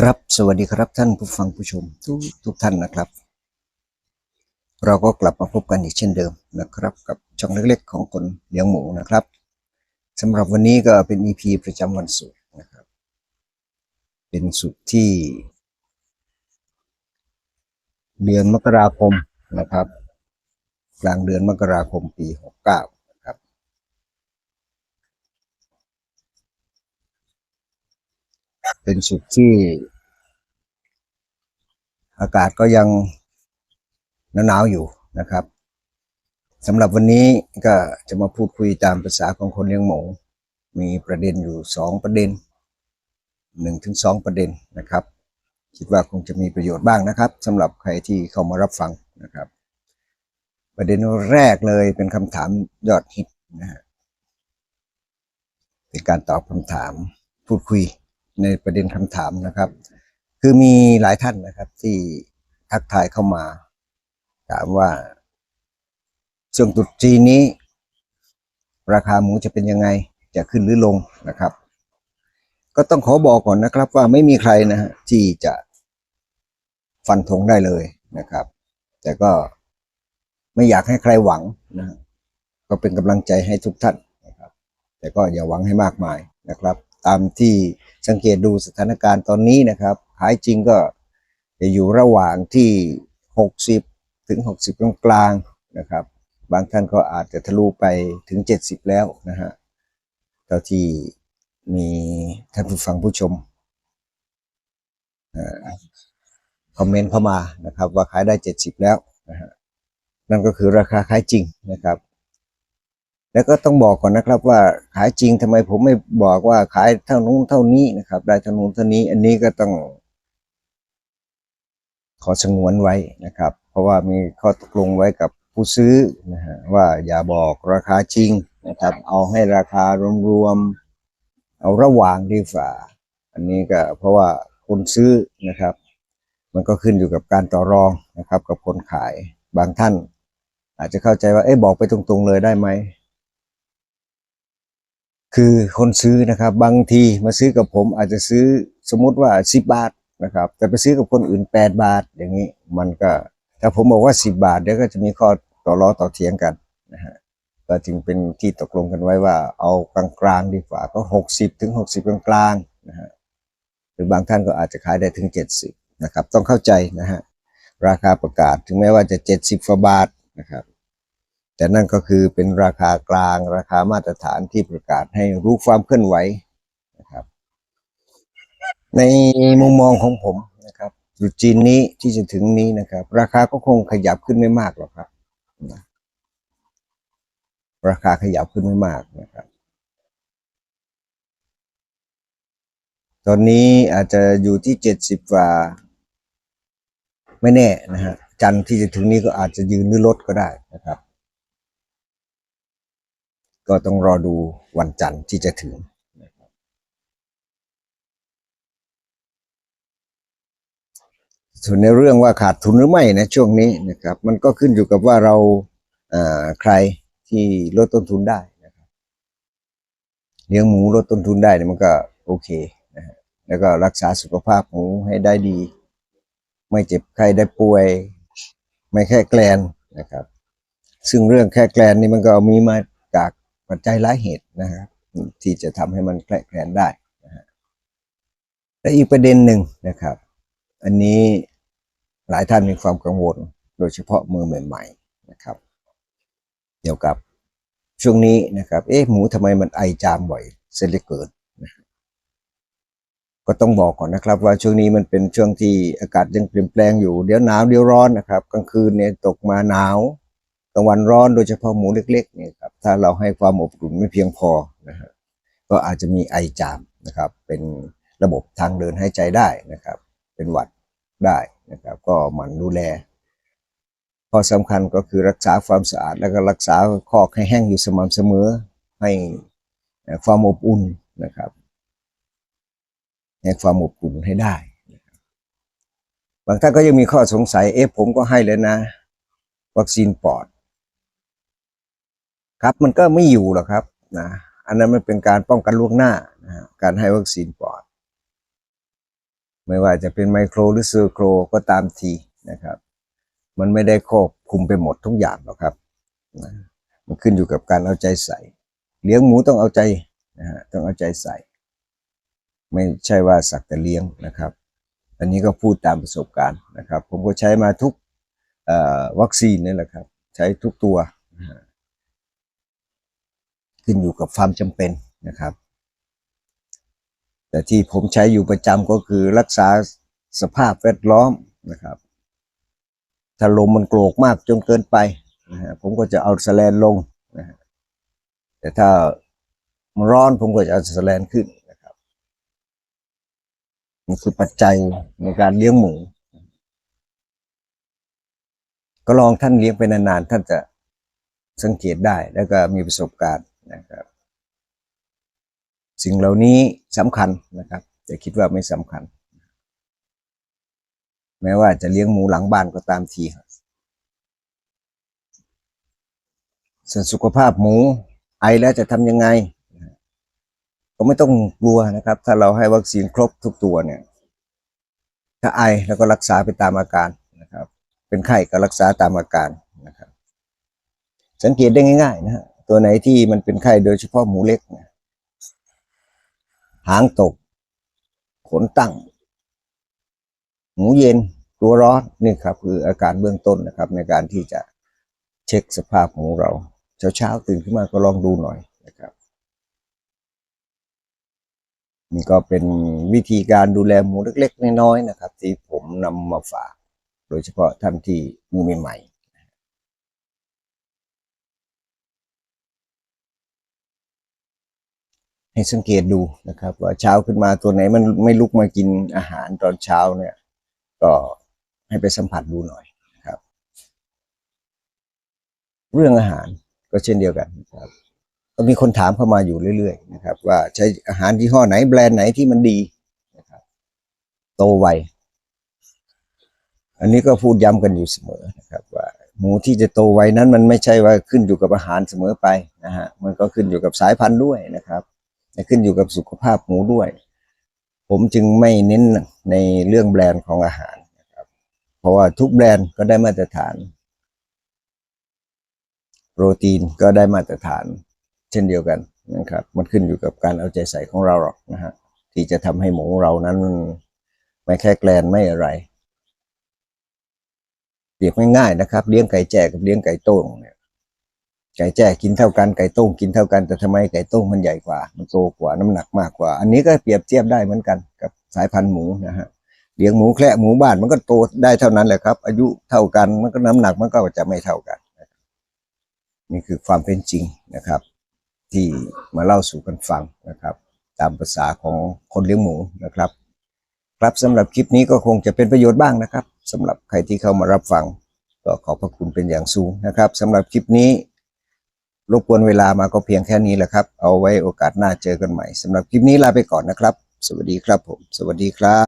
ครับสวัสดีครับท่านผู้ฟังผู้ชมทุกทุกท่านนะครับ เราก็กลับมาพบกันอีกเช่นเดิมนะครับ กับช่องเล็กๆ ของคนเลี้ยงหมูนะครับสำหรับวันนี้ก็เป็น EP ประจำวันศุกร์นะครับ เป็นศุกร์ที่ เดือนมกราคมนะครับ กลางเดือนมกราคมปี 69 นะครับ เป็นศุกร์ที่ อากาศก็ยังหนาวๆอยู่นะครับสำหรับวันนี้ก็จะมาพูดคุยตามภาษาของคนเลี้ยงหมู มีประเด็นอยู่สองประเด็นหนึ่งถึงสองประเด็นนะครับ คิดว่าคงจะมีประโยชน์บ้างนะครับสำหรับใครที่เข้ามารับฟังนะครับ ประเด็นแรกเลยเป็นคำถามยอดฮิตนะฮะเป็นการตอบคำถามพูดคุย ในประเด็นคำถามนะครับ คือมีหลายท่านนะครับ ที่ทักทายเข้ามา ถามว่าช่วงตรุษจีนนี้ ราคาหมูจะเป็นยังไงจะขึ้นหรือลงนะครับ ก็ต้องขอบอกก่อนนะครับว่าไม่มีใครนะฮะที่จะฟันธงได้เลยนะครับ แต่ก็ไม่อยากให้ใครหวังนะฮะก็เป็นกำลังใจให้ทุกท่านนะครับ แต่ก็อย่าหวังให้มากมายนะครับ ตามที่สังเกตดูสถานการณ์ตอนนี้นะครับ ขายจริงก็จะอยู่ระหว่างที่ 60 ถึง 60ตรงกลางๆนะครับ บางท่านก็อาจจะทะลุไปถึง 70 แล้วนะฮะเท่าที่มีท่านผู้ฟังผู้ชมอคอมเมนต์เข้ามานะครับ ว่าขายได้ 70 แล้วนะฮะนั่นก็คือราคาขายจริงนะครับ แล้วก็ต้องบอกก่อนนะครับว่าขายจริงทำไมผมไม่บอกว่าขายเท่านู้นเท่านี้นะครับ ได้เท่านู้นเท่านี้ อันนี้ก็ต้อง ขอสงวนไว้นะครับ เพราะว่ามีข้อตกลงไว้กับผู้ซื้อนะฮะว่าอย่าบอกราคาจริงนะครับ เอาให้ราคารวมๆเอาระหว่างดีฝ่า อันนี้ก็เพราะว่าคนซื้อนะครับ มันก็ขึ้นอยู่กับการต่อรองนะครับ กับคนขายบางท่าน อาจจะเข้าใจว่าเอ๊ะบอกไปตรงๆเลยได้ไหม คือคนซื้อนะครับ บางทีมาซื้อกับผมอาจจะซื้อสมมติว่า 10 บาทนะครับ แต่ไปซื้อกับคนอื่น 8 บาท อย่างนี้มันก็ถ้าผมบอกว่า 10 บาทเดี๋ยวก็จะมีข้อต่อร้อต่อเถียงกันนะฮะก็จึงเป็นที่ตกลงกันไว้ว่าเอากลางๆดีกว่าก็ 60ถึง60 กลางๆนะฮะหรือบางท่านก็อาจจะขายได้ถึง 70นะครับต้องเข้าใจนะฮะราคาประกาศถึงแม้ว่าจะ 70ฟาบาทนะครับ แต่นั่นก็คือเป็นราคากลางราคามาตรฐานที่ประกาศให้รู้ความเคลื่อนไหวนะครับ ในมุมมองของผมนะครับตรุษจีนนี้ที่จะถึงนี้นะครับ ราคาก็คงขยับขึ้นไม่มากหรอกครับนะราคาขยับขึ้นไม่มากนะครับ ตอนนี้อาจจะอยู่ที่เจ็ดสิบกว่า ไม่แน่นะฮะจันที่จะถึงนี้ก็อาจจะยืนหรือลดก็ได้นะครับ ก็ต้องรอดูวันจันทร์ที่จะถึงส่วนในเรื่องว่าขาดทุนหรือไม่นะช่วงนี้นะครับ มันก็ขึ้นอยู่กับว่าเราอ่าใครที่ลดต้นทุนได้นะครับเลี้ยงหมูลดต้นทุนได้เนี่ยมันก็โอเคนะฮะแล้วก็รักษาสุขภาพหมูให้ได้ดี ไม่เจ็บไข้ได้ป่วย ไม่แค่แกลนนะครับ ซึ่งเรื่องแค่แกลนนี่มันก็มีมาจาก ปัจจัยหลายเหตุนะครับที่จะทำให้มันแคลแกลนได้นะฮะและอีกประเด็นหนึ่งนะครับ อันนี้หลายท่านมีความกังวล โดยเฉพาะมือใหม่ๆนะครับ เกี่ยวกับช่วงนี้นะครับ เอ๊ะหมูทำไมมันไอจามบ่อยเสียเหลือเกินนะก็ต้องบอกก่อนนะครับว่าช่วงนี้มันเป็นช่วงที่อากาศยังเปลี่ยนแปลงอยู่เดี๋ยวหนาวเดี๋ยวร้อนนะครับกลางคืนเนี่ยตกมาหนาวกลางวันร้อนโดยเฉพาะหมูเล็กๆเนี่ย ถ้าเราให้ความอบอุ่นไม่เพียงพอนะฮะก็อาจจะมีไอจามนะครับ เป็นระบบทางเดินหายใจได้นะครับ เป็นหวัดได้นะครับ ก็หมันดูแลข้อสำคัญก็คือรักษาความสะอาด แล้วก็รักษาคอกให้แห้งอยู่สม่ำเสมอให้ความอบอุ่นนะครับให้ความอบอุ่นให้ได้นะครับบางท่านก็ยังมีข้อสงสัยเอ๊ะผมก็ให้เลยนะ วัคซีนปอด ครับ มันก็ไม่อยู่หรอกครับนะอันนั้นมันเป็นการป้องกันล่วงหน้านะการให้วัคซีนปอด ไม่ว่าจะเป็นไมโครหรือเซอร์โครก็ตามทีนะครับ มันไม่ได้ครอบคลุมไปหมดทุกอย่างหรอกครับนะมันขึ้นอยู่กับการเอาใจใส่ เลี้ยงหมูต้องเอาใจนะฮะต้องเอาใจใส่ ไม่ใช่ว่าสักแต่เลี้ยงนะครับ อันนี้ก็พูดตามประสบการณ์นะครับ ผมก็ใช้มาทุกวัคซีนนี่แหละครับ ใช้ทุกตัวนะฮะ ขึ้นอยู่กับความจำเป็นนะครับ แต่ที่ผมใช้อยู่ประจำก็คือรักษาสภาพแวดล้อมนะครับถ้าลมมันโกรกมากจนเกินไปนะฮะผมก็จะเอาสแลนลงนะฮะแต่ถ้ามันร้อนผมก็จะเอาสแลนขึ้นนะครับนี่คือปัจจัยในการเลี้ยงหมู ก็ลองท่านเลี้ยงไปนานๆท่านจะสังเกตได้แล้วก็มีประสบการณ์ นะครับสิ่งเหล่านี้สำคัญนะครับแต่คิดว่าไม่สำคัญ แม้ว่าจะเลี้ยงหมูหลังบ้านก็ตามทีส่วนสุขภาพหมูไอแล้วจะทำยังไง ก็ไม่ต้องกลัวนะครับ ถ้าเราให้วัคซีนครบทุกตัวเนี่ย ถ้าไอแล้วก็รักษาไปตามอาการนะครับ เป็นไข้ก็รักษาตามอาการนะครับ สังเกตได้ง่าย ๆ นะฮะ ตัวไหนที่มันเป็นไข้โดยเฉพาะหมูเล็กหางตก ขนตั้ง หมูเย็น ตัวร้อนนี่ครับ คืออาการเบื้องต้นนะครับ ในการที่จะเช็คสภาพหมูเรา เช้าๆตื่นขึ้นมาก็ลองดูหน่อยนะครับนี่ก็เป็นวิธีการดูแลหมูเล็กๆน้อยๆนะครับ ที่ผมนำมาฝาก โดยเฉพาะท่านที่มือใหม่ๆ ให้สังเกตดูนะครับ ว่าเช้าขึ้นมาตัวไหนมันไม่ลุกมากินอาหารตอนเช้าเนี่ย ก็ให้ไปสัมผัสดูหน่อยนะครับ เรื่องอาหารก็เช่นเดียวกันนะครับก็มีคนถามเข้ามาอยู่เรื่อยๆนะครับ ว่าใช้อาหารยี่ห้อไหนแบรนด์ไหนที่มันดีนะครับ โตไวอันนี้ก็พูดย้ำกันอยู่เสมอนะครับ ว่าหมูที่จะโตไวนั้นมันไม่ใช่ว่าขึ้นอยู่กับอาหารเสมอไปนะฮะมันก็ขึ้นอยู่กับสายพันธุ์ด้วยนะครับ และขึ้นอยู่กับสุขภาพหมูด้วย ผมจึงไม่เน้นในเรื่องแบรนด์ของอาหารนะครับเพราะว่าทุกแบรนด์ก็ได้มาตรฐาน โปรตีนก็ได้มาตรฐาน เช่นเดียวกันนะครับ มันขึ้นอยู่กับการเอาใจใส่ของเราหรอกนะฮะที่จะทำให้หมูเรานั้นไม่แค่แกลนไม่อะไรเปรียบง่ายๆนะครับ เลี้ยงไก่แจ้กับเลี้ยงไก่โต้งเนี่ย ไก่แจ้กินเท่ากันไก่ต้งกินเท่ากันแต่ทำไมไก่ต้งมันใหญ่กว่า มันโตกว่าน้ำหนักมากกว่า อันนี้ก็เปรียบเทียบได้เหมือนกันกับสายพันธุ์หมูนะฮะเลี้ยงหมูแคระหมูบ้านมันก็โตได้เท่านั้นแหละครับ อายุเท่ากันมันก็น้ำหนักมันก็จะไม่เท่ากัน นี่คือความเป็นจริงนะครับ ที่มาเล่าสู่กันฟังนะครับ ตามภาษาของคนเลี้ยงหมูนะครับ ครับสำหรับคลิปนี้ก็คงจะเป็นประโยชน์บ้างนะครับสำหรับใครที่เข้ามารับฟังก็ขอบพระคุณเป็นอย่างสูงนะครับสำหรับคลิปนี้ รบกวนเวลามาก็เพียงแค่นี้แหละครับ เอาไว้โอกาสหน้าเจอกันใหม่สำหรับคลิปนี้ลาไปก่อนนะครับ สวัสดีครับผม สวัสดีครับ